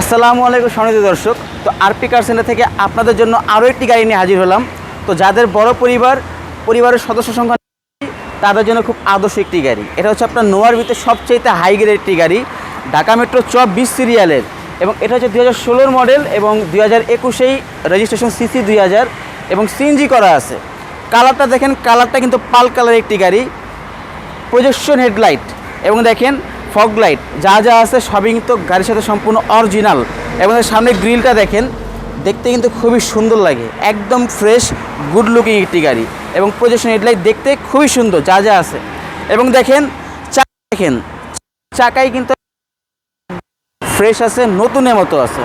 আসসালামু আলাইকুম সনিত দর্শক। তো আরপি কার সেন্টার থেকে আপনাদের জন্য আরও একটি গাড়ি নিয়ে হাজির হলাম। তো যাদের বড় পরিবার, পরিবারের সদস্য সংখ্যা তাদের জন্য খুব আদর্শ একটি গাড়ি। এটা হচ্ছে আপনার নোয়ার ভিতরে সবচেয়ে হাই গ্রেড একটি গাড়ি, ঢাকা মেট্রো চ বিশ সিরিয়ালের এবং এটা হচ্ছে দু হাজার মডেল এবং দু হাজার একুশেই রেজিস্ট্রেশন সিসি দুই হাজার এবং সিএনজি করা আছে। কালারটা দেখেন কালারটা কিন্তু পাল কালার একটি গাড়ি। প্রজেকশন হেডলাইট এবং দেখেন ফগ লাইট, যা যা আছে সবই কিন্তু গাড়ির সাথে সম্পূর্ণ অরিজিনাল এবং সামনে গ্রিলটা দেখেন, দেখতে কিন্তু খুবই সুন্দর লাগে। একদম ফ্রেশ গুড লুকিং একটি গাড়ি। এবং প্রজেকশন হেডলাইট দেখতে খুবই সুন্দর, যা যা আছে। এবং দেখেন চাকা দেখেন চাকাই কিন্তু ফ্রেশ আছে, নতুনের মতো আছে।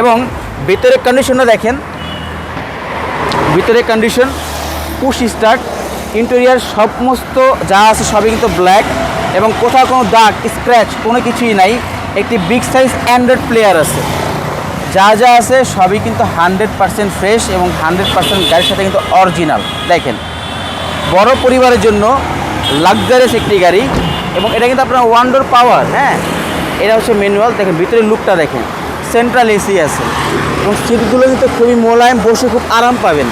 এবং ভিতরের কন্ডিশনটা দেখেন, ভিতরের কন্ডিশন পুশ স্টার্ট ইন্টেরিয়ার সমস্ত যা আছে সবই কিন্তু ব্ল্যাক এবং কোথাও কোনো দাগ স্ক্র্যাচ কোনো কিছুই নাই। একটি বিগ সাইজ অ্যান্ড্রয়েড প্লেয়ার আছে। যা যা আছে সবই কিন্তু হান্ড্রেড পার্সেন্ট ফ্রেশ এবং হান্ড্রেড পার্সেন্ট গাড়ির সাথে কিন্তু অরিজিনাল দেখেন, বড় পরিবারের জন্য লাক্সারিয়াস একটি গাড়ি এবং এটা কিন্তু আপনার ওয়ান্ডার পাওয়ার হ্যাঁ? এটা হচ্ছে ম্যানুয়াল দেখেন, ভিতরের লুকটা দেখেন। সেন্ট্রাল এসি আছে। এবং সিটগুলো কিন্তু খুবই মোলায়েম, বসে খুব আরাম পাবেন।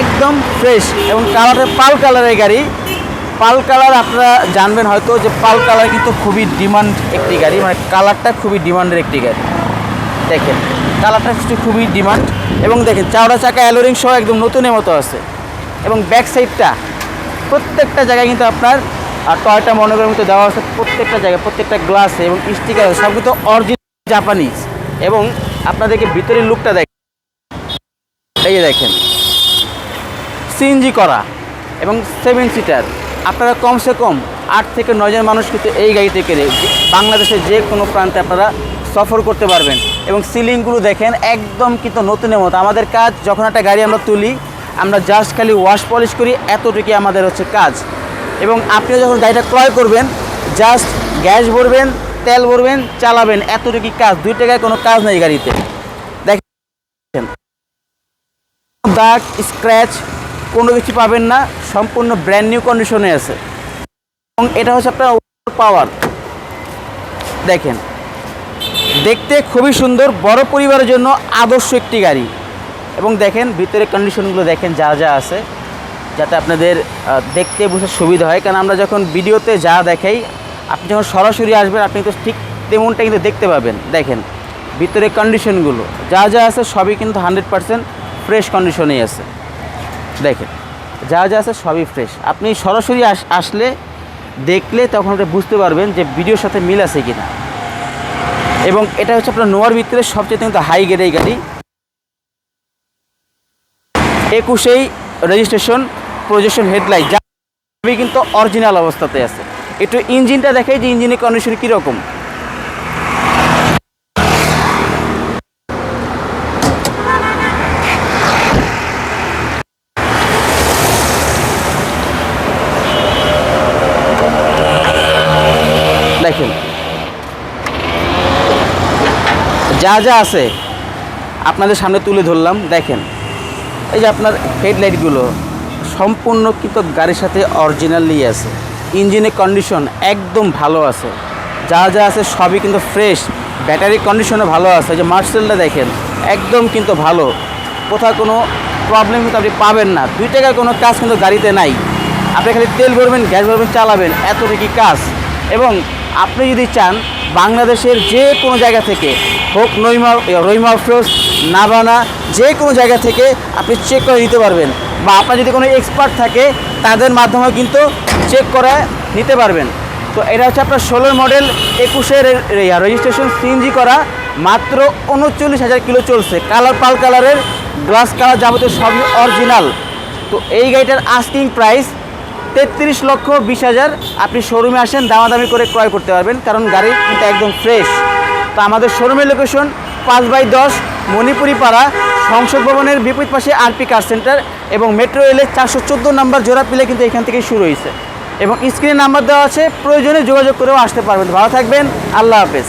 একদম ফ্রেশ এবং কালারের পাল কালারের গাড়ি। পাল কালার আপনারা জানবেন হয়তো যে পাল কালার কিন্তু খুবই ডিমান্ড একটি গাড়ি মানে কালারটা খুবই ডিমান্ডের একটি গাড়ি। দেখেন, কালারটা কিন্তু খুবই ডিমান্ড এবং দেখেন, চাওড়া চাকা অ্যালোরিং সহ একদম নতুনের মতো আছে এবং ব্যাক সাইডটা প্রত্যেকটা জায়গায় কিন্তু আপনার আর টয়টা মনোগ্রাম মতো দেওয়া আছে প্রত্যেকটা জায়গায়, প্রত্যেকটা গ্লাসে এবং স্টিকার সব কিন্তু অরিজিনাল জাপানিজ এবং আপনাদেরকে ভিতরের লুকটা দেখ এই যে দেখেন সিএনজি করা এবং সেভেন সিটার আপনারা কমসে কম আট থেকে নয়জন মানুষ কিন্তু এই গাড়িতে করে বাংলাদেশের যে কোনো প্রান্তে আপনারা সফর করতে পারবেন। এবং সিলিংগুলো দেখেন, একদম কিন্তু নতুনের মতো। আমাদের কাজ, যখন একটা গাড়ি আমরা তুলি, আমরা জাস্ট খালি ওয়াশ পলিশ করি, এতটুকুই আমাদের হচ্ছে কাজ। এবং আপনি যখন গাড়িটা ক্রয় করবেন জাস্ট গ্যাস ভরবেন, তেল ভরবেন, চালাবেন, এতটুকুই কাজ। দুই টাকায় কোনো কাজ নেই গাড়িতে। দেখেন, দাগ স্ক্র্যাচ কোনো কিছু পাবেন না, সম্পূর্ণ ব্র্যান্ড নিউ কন্ডিশনে আছে। এবং এটা হচ্ছে আপনার পাওয়ার দেখেন, দেখতে খুবই সুন্দর, বড় পরিবারের জন্য আদর্শ একটি গাড়ি। এবং দেখেন ভিতরে কন্ডিশনগুলো দেখেন, যা যা আছে, যাতে আপনাদের দেখতে বুঝতে সুবিধা হয়। কারণ আমরা যখন ভিডিওতে যা দেখাই, আপনি যখন সরাসরি আসবেন, আপনি তো ঠিক তেমনটা কিন্তু দেখতে পাবেন। দেখেন ভিতরে কন্ডিশনগুলো যা যা আছে, সবই কিন্তু হান্ড্রেড পারসেন্ট ফ্রেশ কন্ডিশনেই আছে। দেখেন, যা যা আছে সবই ফ্রেশ আপনি সরাসরি আস- আসলে দেখলে তখন আপনি বুঝতে পারবেন যে ভিডিওর সাথে মিল আছে কিনা। এবং এটা হচ্ছে আপনার নোয়ার ভিতরে সবচেয়ে কিন্তু হাই গ্রেড এই গাড়ি। একুশেই রেজিস্ট্রেশন প্রজেকশন হেডলাইট যা কিন্তু অরিজিনাল অবস্থাতে আছে। একটু ইঞ্জিনটা দেখে যে ইঞ্জিনের কন্ডিশন কীরকম। দেখেন। যা যা আছে আপনাদের সামনে তুলে ধরলাম, দেখেন। এই যে আপনার হেডলাইটগুলো সম্পূর্ণ কিন্তু গাড়ির সাথে অরিজিনালি আছে। ইঞ্জিনের কন্ডিশন একদম ভালো আছে। যা যা আছে সবই কিন্তু ফ্রেশ। ব্যাটারি কন্ডিশনও ভালো আছে। যে মার্সেলটা দেখেন, একদম কিন্তু ভালো। কোথাও কোনো প্রবলেম কিন্তু আপনি পাবেন না। দুই টাকার কোনো কাজ কিন্তু গাড়িতে নাই। আপনি খালি তেল ভরবেন, গ্যাস ভরবেন, চালাবেন। এতটুকু কাজ? এবং আপনি যদি চান বাংলাদেশের যে কোনো জায়গা থেকে হোক নইমা রইমা ফ্রোস নাবানা, যে কোনো জায়গা থেকে আপনি চেক করে নিতে পারবেন বা আপনার যদি কোনো এক্সপার্ট থাকে, তাদের মাধ্যমে কিন্তু চেক করে নিতে পারবেন। তো এটা হচ্ছে আপনার ষোলোর মডেল একুশের রেজিস্ট্রেশন সিএনজি করা, মাত্র উনচল্লিশ হাজার কিলো চলছে। কালার পাল কালারের গ্লাস কালার যাবতীয় সবই অরিজিনাল তো এই গাড়িটার আস্কিং প্রাইস তেত্রিশ লক্ষ বিশ হাজার আপনি শোরুমে আসেন, দামাদামি করে ক্রয় করতে পারবেন, কারণ গাড়ি কিন্তু একদম ফ্রেশ তো আমাদের শোরুমের লোকেশন পাঁচ বাই দশ মণিপুরি পাড়া সংসদ ভবনের বিপরীত পাশে আরপি কার সেন্টার এবং মেট্রো রেলের চারশো চোদ্দ নাম্বার জোড়া পিলে কিন্তু এখান থেকে শুরু হয়েছে। এবং স্ক্রিনে নাম্বার দেওয়া আছে, প্রয়োজনে যোগাযোগ করেও আসতে পারবেন। ভালো থাকবেন, আল্লাহ হাফেজ।